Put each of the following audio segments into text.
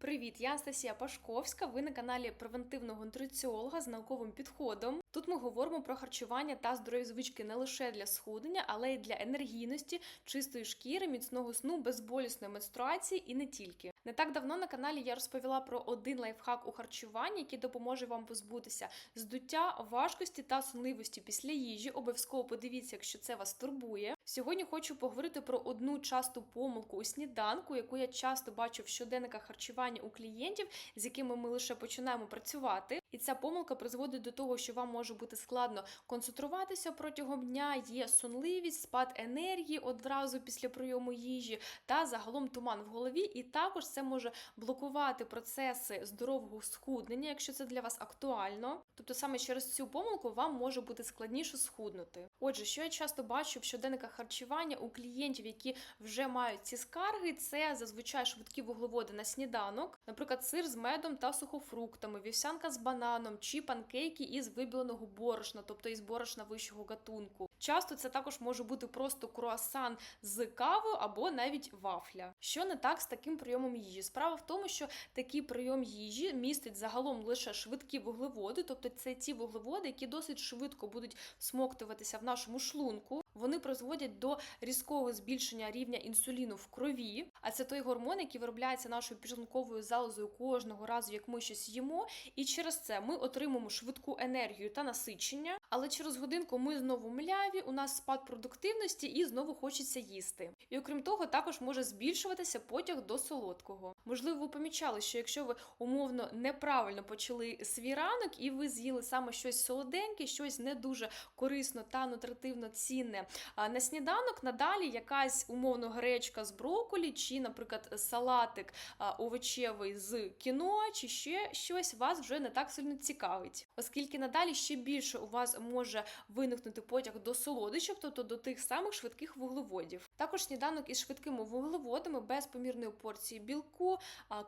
Привіт, я Анастасія Пашковська. Ви на каналі превентивного нутриціолога з науковим підходом. Тут ми говоримо про харчування та здорові звички не лише для схуднення, але й для енергійності, чистої шкіри, міцного сну, безболісної менструації і не тільки. Не так давно на каналі я розповіла про один лайфхак у харчуванні, який допоможе вам позбутися здуття, важкості та сонливості після їжі. Обов'язково подивіться, якщо це вас турбує. Сьогодні хочу поговорити про одну часту помилку у сніданку, яку я часто бачу в щоденниках харчування у клієнтів, з якими ми лише починаємо працювати. Ця помилка призводить до того, що вам може бути складно концентруватися протягом дня, є сонливість, спад енергії одразу після прийому їжі та загалом туман в голові. І також це може блокувати процеси здорового схуднення, якщо це для вас актуально. Тобто саме через цю помилку вам може бути складніше схуднути. Отже, що я часто бачу в щоденниках харчування у клієнтів, які вже мають ці скарги, це зазвичай швидкі вуглеводи на сніданок, наприклад, сир з медом та сухофруктами, вівсянка з бананом чи панкейки із вибіленого борошна, тобто із борошна вищого гатунку. Часто це також може бути просто круасан з кавою або навіть вафля. Що не так з таким прийомом їжі? Справа в тому, що такий прийом їжі містить загалом лише швидкі вуглеводи, тобто це ті вуглеводи, які досить швидко будуть смоктуватися в нашому шлунку. Вони призводять до різкого збільшення рівня інсуліну в крові, а це той гормон, який виробляється нашою підшлунковою залозою кожного разу, як ми щось їмо, і через це ми отримуємо швидку енергію та насичення. Але через годинку ми знову мляві, у нас спад продуктивності і знову хочеться їсти. І окрім того, також може збільшуватися потяг до солодкого. Можливо, ви помічали, що якщо ви умовно неправильно почали свій ранок і ви з'їли саме щось солоденьке, щось не дуже корисно та нутритивно цінне на сніданок, надалі якась умовно гречка з броколі, чи, наприклад, салатик овочевий з кіно, чи ще щось вас вже не так сильно цікавить, оскільки надалі ще більше у вас може виникнути потяг до солодощів, тобто до тих самих швидких вуглеводів. Також сніданок із швидкими вуглеводами без помірної порції білку,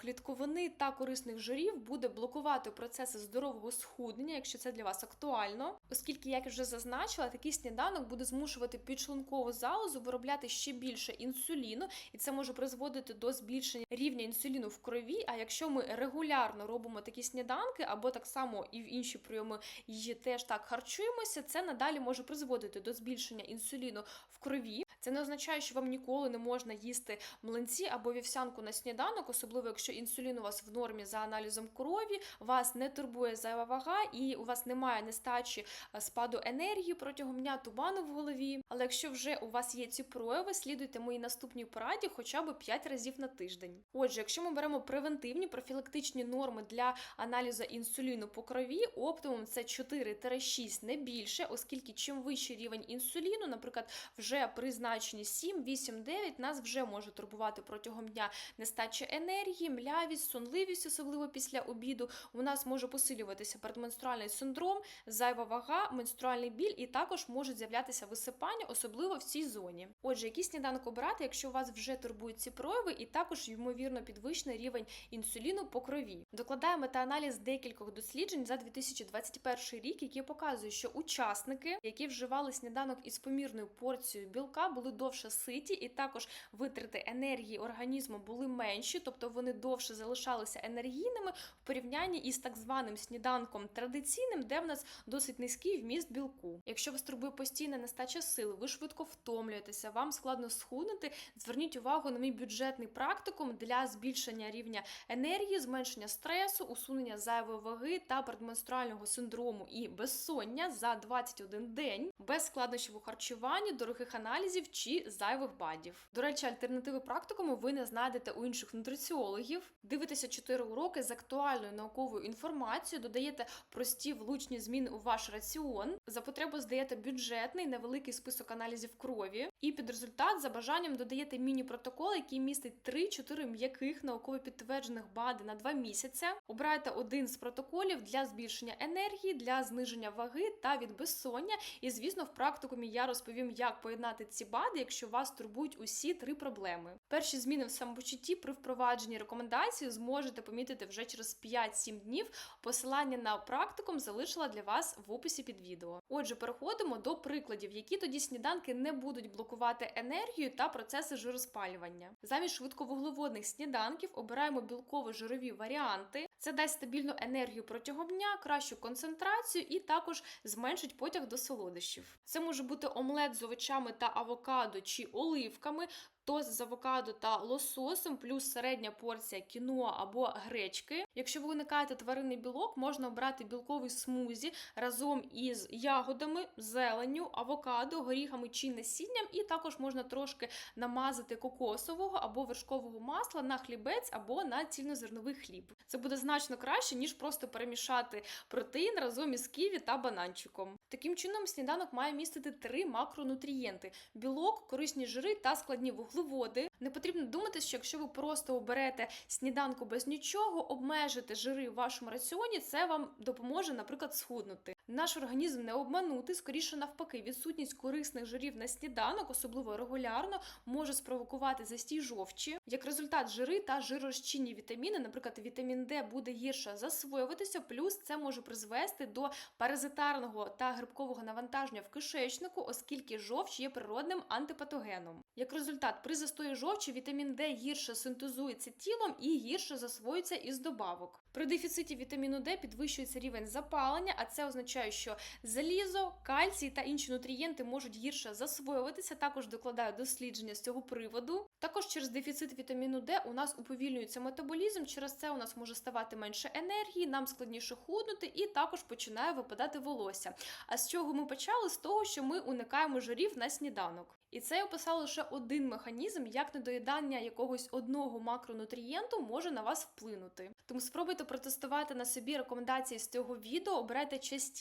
клітковини та корисних жирів буде блокувати процеси здорового схуднення, якщо це для вас актуально, оскільки, як я вже зазначила, такий сніданок буде змушувати підшлункову залозу виробляти ще більше інсуліну, і це може призводити до збільшення рівня інсуліну в крові. А якщо ми регулярно робимо такі сніданки, або так само і в інші прийоми їжі теж так харчуємося, це надалі може призводити до збільшення інсуліну в крові. Це не означає, що вам ніколи не можна їсти млинці або вівсянку на сніданок, особливо якщо інсулін у вас в нормі за аналізом крові, вас не турбує зайва вага і у вас немає нестачі спаду енергії протягом дня туману в голові. Але якщо вже у вас є ці прояви, слідуйте моїй наступній пораді хоча б 5 разів на тиждень. Отже, якщо ми беремо превентивні профілактичні норми для аналізу інсуліну по крові, оптимум це 4-6, не більше, оскільки чим вищий рівень інсуліну, наприклад, вже при значенні 7, 8, 9, нас вже може турбувати протягом дня нестача енергії, млявість, сонливість, особливо після обіду. У нас може посилюватися передменструальний синдром, зайва вага, менструальний біль, і також можуть з'являтися висипання, особливо в цій зоні. Отже, який сніданок обирати, якщо у вас вже турбують ці прояви, і також ймовірно підвищений рівень інсуліну по крові. Докладає метааналіз декількох досліджень за 2021 рік, які показують, що учасники, які вживали сніданок із помірною порцією білка, були довше ситі, і також витрати енергії організму були менші, тобто вони довше залишалися енергійними в порівнянні із так званим сніданком традиційним, де в нас досить низький вміст білку. Якщо вас турбує постійна нестача сил, ви швидко втомлюєтеся, вам складно схуднути. Зверніть увагу на мій бюджетний практикум для збільшення рівня енергії, зменшення стресу, усунення зайвої ваги та предменструального синдрому і безсоння за 21 день, без складнощів у харчуванні, дорогих аналізів чи зайвих бадів. До речі, альтернативи практикуму ви не знайдете у інших нутриціологів. Дивитеся 4 уроки з актуальною науковою інформацією, додаєте прості влучні зміни у ваш раціон. За потребу здаєте бюджетний невеликий список аналізів крові, і під результат за бажанням додаєте міні-протокол, який містить 3-4 м'яких науково підтверджених БАДи на 2 місяці. Обирайте один з протоколів для збільшення енергії, для зниження ваги та від безсоння. І звісно, в практикумі я розповім, як поєднати ці БАДи лади, якщо вас турбують усі три проблеми. Перші зміни в самопочутті при впровадженні рекомендацій зможете помітити вже через 5-7 днів. Посилання на практикум залишила для вас в описі під відео. Отже, переходимо до прикладів, які тоді сніданки не будуть блокувати енергію та процеси жироспалювання. Замість швидковуглеводних сніданків обираємо білково-жирові варіанти. Це дасть стабільну енергію протягом дня, кращу концентрацію і також зменшить потяг до солодощів. Це може бути омлет з овочами та авокадо чи оливками. Тост з авокадо та лососем, плюс середня порція кіноа або гречки. Якщо ви уникаєте тваринний білок, можна обрати білковий смузі разом із ягодами, зеленню, авокадо, горіхами чи насінням, і також можна трошки намазати кокосового або вершкового масла на хлібець або на цільнозерновий хліб. Це буде значно краще, ніж просто перемішати протеїн разом із ківі та бананчиком. Таким чином, сніданок має містити три макронутрієнти: білок, корисні жири та складні вуглеводи. Не потрібно думати, що якщо ви просто оберете сніданку без нічого, обмежите жири в вашому раціоні, це вам допоможе, наприклад, схуднути. Наш організм не обманути, скоріше навпаки, відсутність корисних жирів на сніданок, особливо регулярно, може спровокувати застій жовчі. Як результат, жири та жиророзчинні вітаміни, наприклад, вітамін Д буде гірше засвоюватися, плюс це може призвести до паразитарного та грибкового навантаження в кишечнику, оскільки жовч є природним антипатогеном. Як результат, при застої жовчі вітамін Д гірше синтезується тілом і гірше засвоюється із добавок. При дефіциті вітаміну Д підвищується рівень запалення, а це означає, що залізо, кальцій та інші нутрієнти можуть гірше засвоюватися. Також докладають дослідження з цього приводу. Також через дефіцит вітаміну Д у нас уповільнюється метаболізм. Через це у нас може ставати менше енергії, нам складніше худнути, і також починає випадати волосся. А з чого ми почали? З того, що ми уникаємо жирів на сніданок. І це я описала лише один механізм, як недоїдання якогось одного макронутрієнту може на вас вплинути. Тому спробуйте протестувати на собі рекомендації з цього відео. Обирайте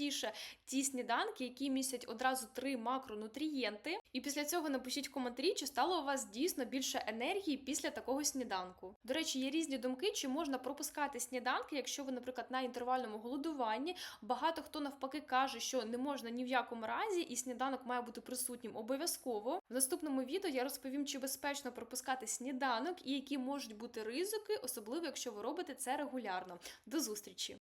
частіше ті сніданки, які містять одразу три макронутрієнти. І після цього напишіть в коментарі, чи стало у вас дійсно більше енергії після такого сніданку. До речі, є різні думки, чи можна пропускати сніданки, якщо ви, наприклад, на інтервальному голодуванні. Багато хто навпаки каже, що не можна ні в якому разі, і сніданок має бути присутнім обов'язково. В наступному відео я розповім, чи безпечно пропускати сніданок і які можуть бути ризики, особливо якщо ви робите це регулярно. До зустрічі!